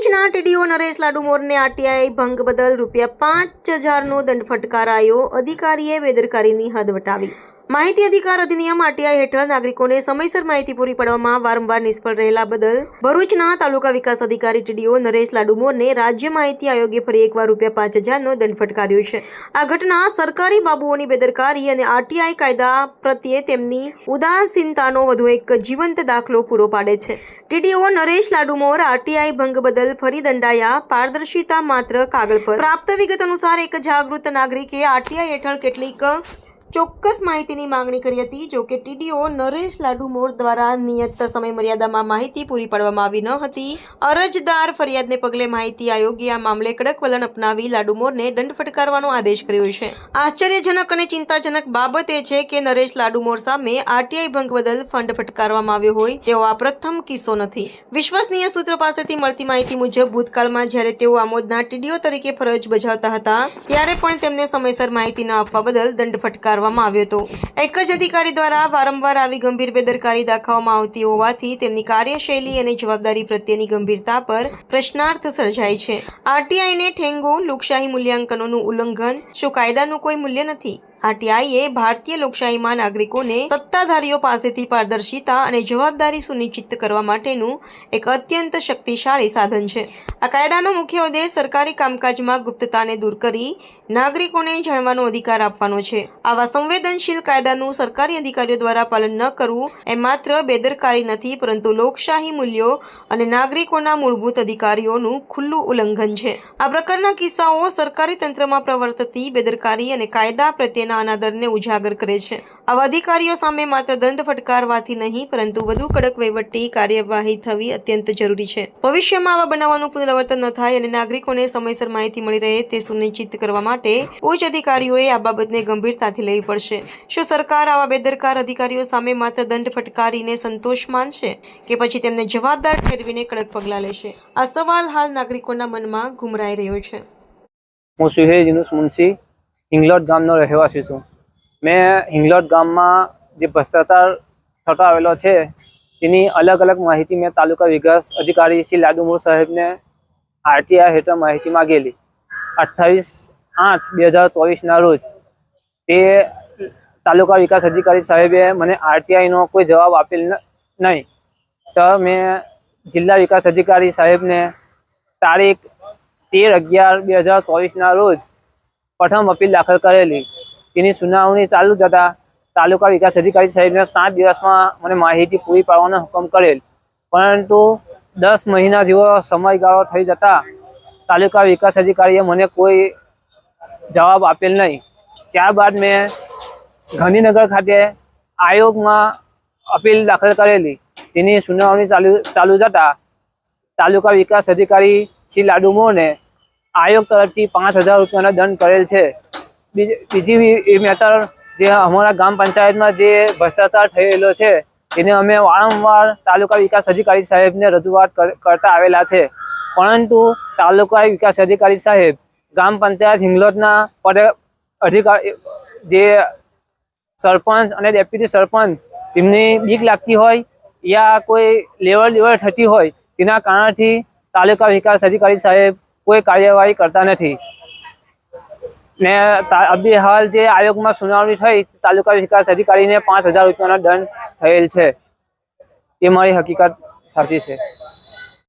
ભરૂચના TDO Naresh લાડુમોરને RTI ભંગ બદલ રૂપિયા પાંચ હજારનો દંડ ફટકારાયો. અધિકારીએ બેદરકારીની હદ વટાવી. માહિતી અધિકાર અધિનિયમ આરટીઆઈ હેઠળ નાગરિકોને સમયસર માહિતી પૂરી પાડવામાં વારંવાર નિષ્ફળ રહેલા બદલ ભરૂચના તાલુકા વિકાસ અધિકારી ટીડીઓ નરેશ લાડુમોરને રાજ્ય માહિતી આયોગે ફરી એકવાર રૂપિયા પાંચ હજારનો દંડ ફટકાર્યો છે. આ ઘટના સરકારી બાબુઓની બેદરકારી અને આરટીઆઈ કાયદા પ્રત્યે તેમની ઉદાસીનતાનો વધુ એક જીવંત દાખલો પૂરો પાડે છે. ટીડીઓ નરેશ લાડુમોર આરટીઆઈ ભંગ બદલ ફરી દંડાયા, પારદર્શિતા માત્ર કાગળ પર. પ્રાપ્ત વિગત અનુસાર એક જાગૃત નાગરિકે આરટીઆઈ હેઠળ કેટલીક ચોક્કસ માહિતીની માંગણી કરી હતી, જો કે ટીડીઓ નરેશ લાડુમોર દ્વારા નિયત સમય મર્યાદામાં માહિતી પૂરી પાડવામાં આવી ન હતી. અરજદાર ફરિયાદને પગલે માહિતી આયોગે આ મામલે કડક વલણ અપનાવી લાડુમોરને દંડ ફટકારવાનો આદેશ કર્યો છે. આશ્ચર્યજનક અને ચિંતાજનક બાબત એ છે કે નરેશ લાડુમોર સામે આરટીઆઈ ભંગ બદલ ફંડ ફટકારવામાં આવ્યો હોય, તેવો આ પ્રથમ કિસ્સો નથી. વિશ્વસનીય સૂત્રો પાસેથી મળતી માહિતી મુજબ, ભૂતકાળમાં જ્યારે તેઓ આમોદના ટીડીઓ તરીકે ફરજ બજાવતા હતા, ત્યારે પણ તેમને સમયસર માહિતી ન આપવા બદલ દંડ ફટકારવામાં આવ્યો હતો. એક જ અધિકારી દ્વારા વારંવાર આવી ગંભીર બેદરકારી દાખવવામાં આવતી હોવાથી તેમની કાર્યશૈલી અને જવાબદારી પ્રત્યેની ગંભીરતા પર પ્રશ્નાર્થ સર્જાય છે. આરટીઆઈને ઠેંગો, લોકશાહી મૂલ્યાંકનોનું ઉલ્લંઘન, શું કાયદાનું કોઈ મૂલ્ય નથી? આરટીઆઈએ ભારતીય લોકશાહીમાં નાગરિકોને સત્તાધારીઓ પાસેથી પારદર્શિતા અને જવાબદારી સુનિશ્ચિત કરવા માટેનું એક અત્યંત શક્તિશાળી સાધન છે. આ કાયદાનો મુખ્ય ઉદ્દેશ સરકારી કામકાજમાં ગુપ્તતાને દૂર કરી નાગરિકોને જાણવાનો અધિકાર આપવાનો છે. આવા સંવેદનશીલ કાયદાનું સરકારી અધિકારીઓ દ્વારા પાલન ન કરવું એ માત્ર બેદરકારી નથી, પરંતુ લોકશાહી મૂલ્યો અને નાગરિકોના મૂળભૂત અધિકારીઓનું ખુલ્લું ઉલ્લંઘન છે. આ પ્રકારના કિસ્સાઓ સરકારી તંત્રમાં પ્રવર્તતી બેદરકારી અને કાયદા પ્રત્યેના અનાદરને ઉજાગર કરે છે. આવા અધિકારીઓ સામે માત્ર દંડ ફટકારવાથી નહીં, પરંતુ વધુ કડક વહીવટી કાર્યવાહી થવી અત્યંત જરૂરી છે. ભવિષ્યમાં આવા બનાવવાનું પુનરાવર્તન ન થાય અને નાગરિકોને સમયસર માહિતી મળી રહે તે સુનિશ્ચિત કરવા માટે ઉચ્ચ અધિકારીઓએ આ બાબતને ગંભીરતાથી લેવી પડશે. શું સરકાર આવા બેદરકાર અધિકારીઓ સામે માત્ર દંડ ફટકારીને સંતોષ માનશે કે પછી તેમને જવાબદાર ઠેરવીને કડક પગલાં લેશે? આ સવાલ હાલ નાગરિકોના મનમાં ઘુમરાઈ રહ્યો છે. હું સુહેજ યુનુસ હિંગલોટ ગામનો રહેવાસી છું. મેં હિંગલોટ ગામમાં જે ભ્રષ્ટાચાર થતો આવેલો છે, તેની અલગ અલગ માહિતી મેં તાલુકા વિકાસ અધિકારી શ્રી લાડુમુર સાહેબને આરટીઆઈ હેઠળ માહિતી માગેલી. અઠ્ઠાવીસ આઠ બે હજાર ચોવીસના રોજ તે તાલુકા વિકાસ અધિકારી સાહેબે મને આરટીઆઈનો કોઈ જવાબ આપેલ નહીં. તો મેં જિલ્લા વિકાસ અધિકારી સાહેબને તારીખ તેર અગિયાર બે હજાર ચોવીસના રોજ પ્રથમ અપીલ દાખલ કરેલી. તેની સુનાવણી ચાલુ થતા તાલુકા વિકાસ અધિકારી સાહેબને સાત દિવસમાં મને માહિતી પૂરી પાડવાનો હુકમ કરેલ. પરંતુ દસ મહિના જેવો સમયગાળો થઈ જતા તાલુકા વિકાસ અધિકારીએ મને કોઈ જવાબ આપેલ નહીં. ત્યારબાદ મેં ગાંધીનગર ખાતે આયોગમાં અપીલ દાખલ કરેલી. તેની સુનાવણી ચાલુ ચાલુ જતા તાલુકા વિકાસ અધિકારી શ્રી લાડુમોને આયોગ તરફથી પાંચ હજાર રૂપિયાનો દંડ કરેલ છે. બીજી મેટર જે અમારા ગ્રામ પંચાયતમાં જે ભ્રષ્ટાચાર થયેલો છે તેને અમે વારંવાર તાલુકા વિકાસ અધિકારી સાહેબને રજૂઆત કર- કરતા આવેલા છે. પરંતુ તાલુકા વિકાસ અધિકારી સાહેબ ગ્રામ પંચાયત હિંગલોટના પદે અધિકારી, જે સરપંચ અને ડેપ્યુટી સરપંચ તેમની બીક લાગતી હોય યા કોઈ લેવડ લેવલ થતી હોય તેના કારણથી તાલુકા વિકાસ અધિકારી સાહેબ કોઈ કાર્યવાહી કરતા નથી. ને અભી હાલ જે આયોગમાં સુનાવણી થઈ, તાલુકા વિકાસ અધિકારીને પાંચ હજાર રૂપિયાનો દંડ થયેલ છે. એ મારી હકીકત સાચી છે.